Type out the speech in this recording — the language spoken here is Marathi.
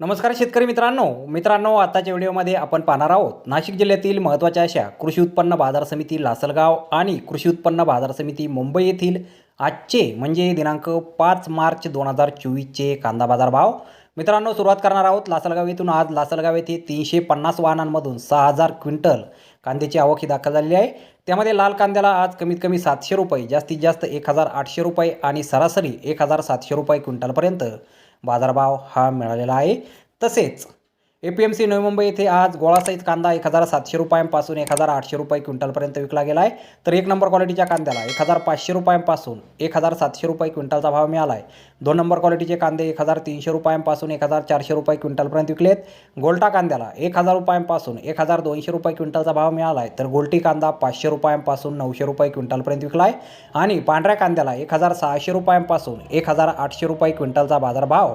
नमस्कार शेतकरी मित्रांनो. मित्रांनो आताच्या व्हिडिओमध्ये आपण पाहणार आहोत नाशिक जिल्ह्यातील महत्त्वाच्या अशा कृषी उत्पन्न बाजार समिती लासलगाव आणि कृषी उत्पन्न बाजार समिती मुंबई येथील आजचे म्हणजे दिनांक पाच मार्च दोन हजार चोवीसचे कांदा बाजार भाव मित्रांनो सुरुवात करणार आहोत लासलगाव येथून. आज लासलगाव येथे तीनशे पन्नास वाहनांमधून सहा हजार क्विंटल कांद्याची आवक ही दाखल झालेली आहे. त्यामध्ये लाल कांद्याला आज कमीत कमी सातशे रुपये जास्तीत जास्त एक हजार आठशे रुपये आणि सरासरी एक हजार सातशे रुपये क्विंटलपर्यंत बाजारभाव हा मिळालेला आहे. तसेच A P M C Navi Mumbai येथे आज गोळासहित कांदा एक हजार सातशे रुपयांपासून एक हजार आठशे रुपये क्विंटलपर्यंत विकला गेला आहे तर एक नंबर क्वालिटीच्या कांद्याला एक हजार पाचशे रुपयांपासून एक हजार सातशे रुपये क्विंटलचा भाव मिळाला आहे दोन नंबर क्वालिटीचे कांदे एक हजार तीनशे रुपयांपासून एक हजार चारशे रुपये क्विंटलपर्यंत विकलेत गोल्टा कांद्याला एक हजार रुपयांपासून एक हजार दोनशे रुपये क्विंटलचा भाव मिळाला आहे तर गोल्टी कांदा पाचशे रुपयांपासून नऊशे रुपये क्विंटलपर्यंत विकला आहे आणि पांढऱ्या कांद्याला एक हजार सहाशे रुपयांपासून एक हजार आठशे रुपये क्विंटलचा बाजारभाव